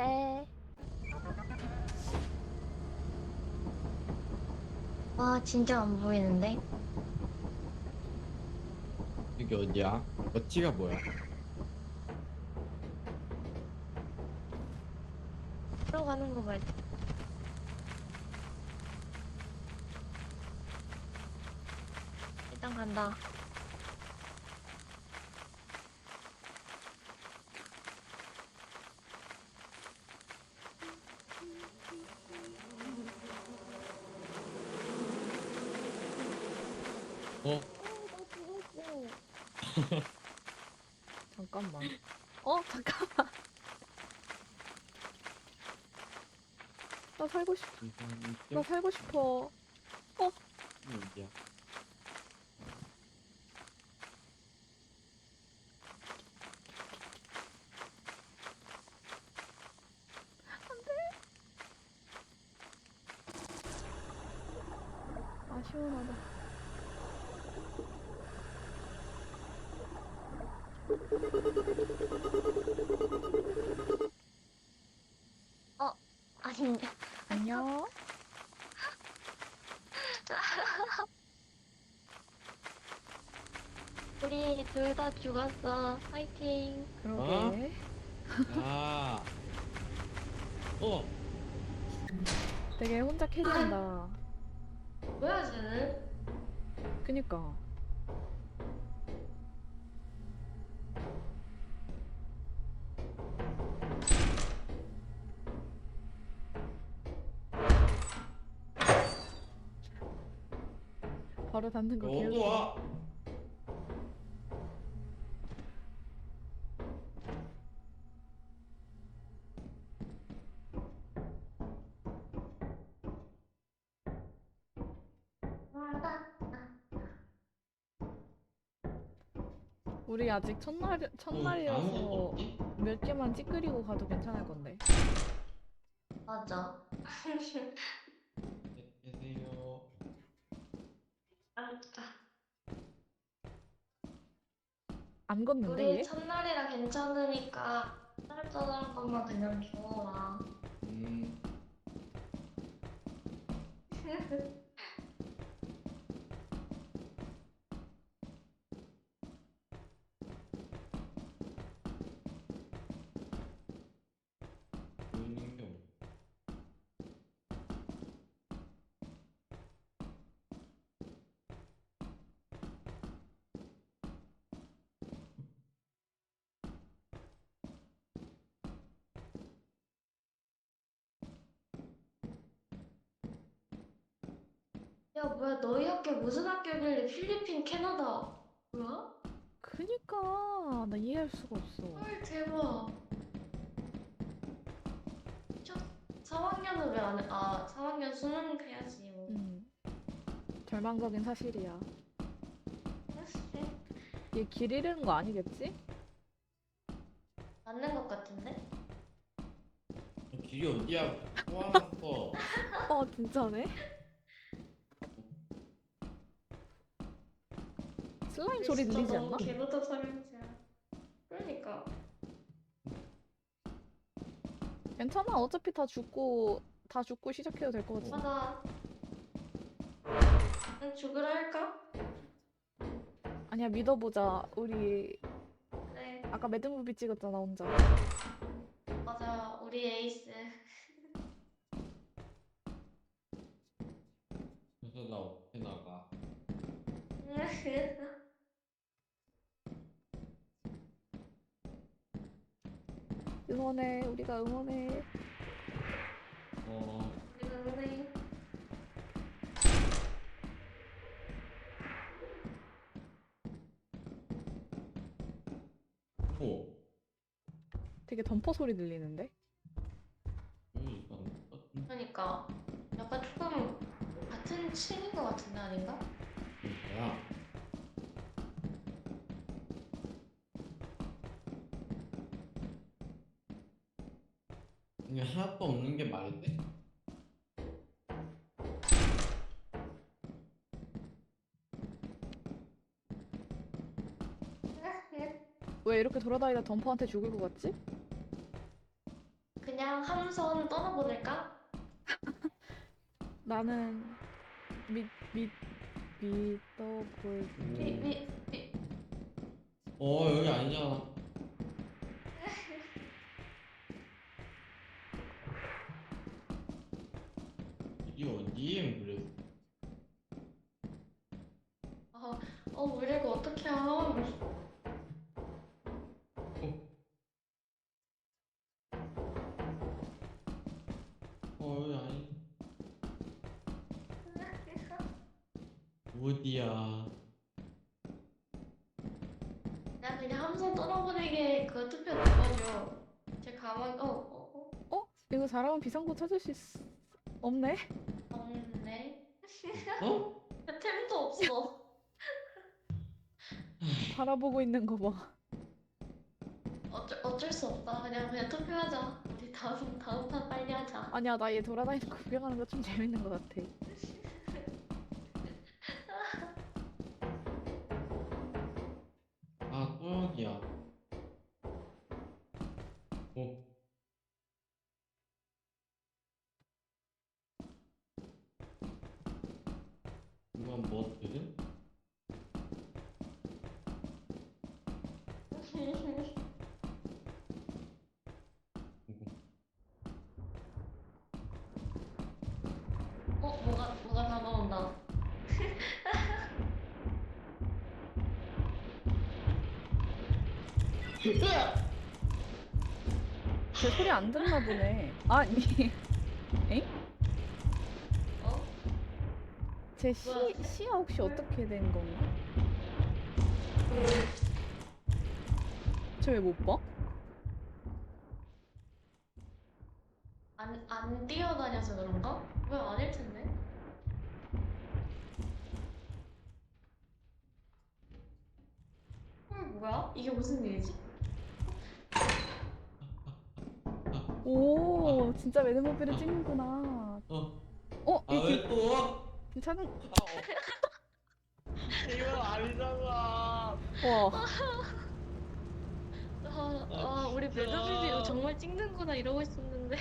네. 와 진짜 안 보이는데? 여기 어디야? 어찌가 뭐야? 들어가는 거 말지. 일단 간다. 어? 잠깐만. 어 잠깐만. 나 살고 싶. 이상한 나 살고 싶어. 어디야? 아 시원하다. 아니 안녕. 우리 둘 다 죽었어. 파이팅. 그러게. 아. 어. 되게 혼자 캐리한다. 뭐야 쟤는? 그니까. 바로 닿는 거 너도 개웃겨. 와. 우리 아직 첫날 첫날이라서 없지? 몇 개만 찌끄리고 가도 괜찮을 건데. 맞아. 안 걷는데 우리 얘? 첫날이라 괜찮으니까 짤짤한 것만 그냥 주워라. 음. 보이는 게 없. 야 뭐야 너희 학교 무슨 학교길래 필리핀 캐나다 뭐야? 그니까 나 이해할 수가 없어. 헐 대박 저 3학년은 왜 안 해? 아 3학년 수능 해야지 뭐 음. 절망적인 사실이야. 글쎄, 얘 길 잃은 거 아니겠지? 맞는 것 같은데? 길이 어디야? 꼬아놨어. 어 진짜네. 슬라임 소리 진짜 들리지 너무 않나? 개부터 삼형제야 그러니까 괜찮아. 어차피 다 죽고 다 죽고 시작해도 될 것 같아. 맞아 응 죽으라 할까? 아니야 믿어보자. 우리 그래 아까 매듭무비 찍었잖아 혼자. 맞아 우리 에이스 그래서 나 어떻게 나가? 응원해. 우리가 응원해. 어. 오. 되게 덤퍼 소리 들리는데? 그러니까 약간 조금 같은 층인 것 같은데 아닌가? 뭐야? 이게 하나도 없는 게 말이 돼? 왜 이렇게 돌아다니다 덤퍼한테 죽을 것 같지? 그냥 그냥 함선 떠나보낼까? 나는 믿, 믿, 믿어볼. 미, 미, 미. 어 여기 아니잖아. 어디야? 야, 그냥 함선 떠나보내게 그 투표 눌러줘. 제 가만, 어, 어, 어? 이거 잘하면 비상구 찾을 수 있... 없네? 어, 없네. 어? 템도 없어. 바라보고 있는 거 봐. 어쩔, 어쩔 수 없다. 그냥, 그냥 투표하자. 우리 다음, 다음 판 빨리 하자. 아니야, 나 얘 돌아다니는 거 구경하는 거 좀 재밌는 것 같아. 아, 또 여기야. 제 소리 안 듣나 보네. 아니, 어? 제 시? 시야 혹시 어떻게 된 건가? 저왜못 봐? 안, 안 뛰어다녀서 그런가? 왜 아닐 텐데? 음, 뭐야? 이게 무슨 일이지? 오, 진짜 매드모비를 찍는구나. 어. 어, 아, 이게 왜 또? 괜찮은? 이건 아니잖아. 와, 아, 아, 우리 진짜. 매드비비 정말 찍는구나 이러고 있었는데.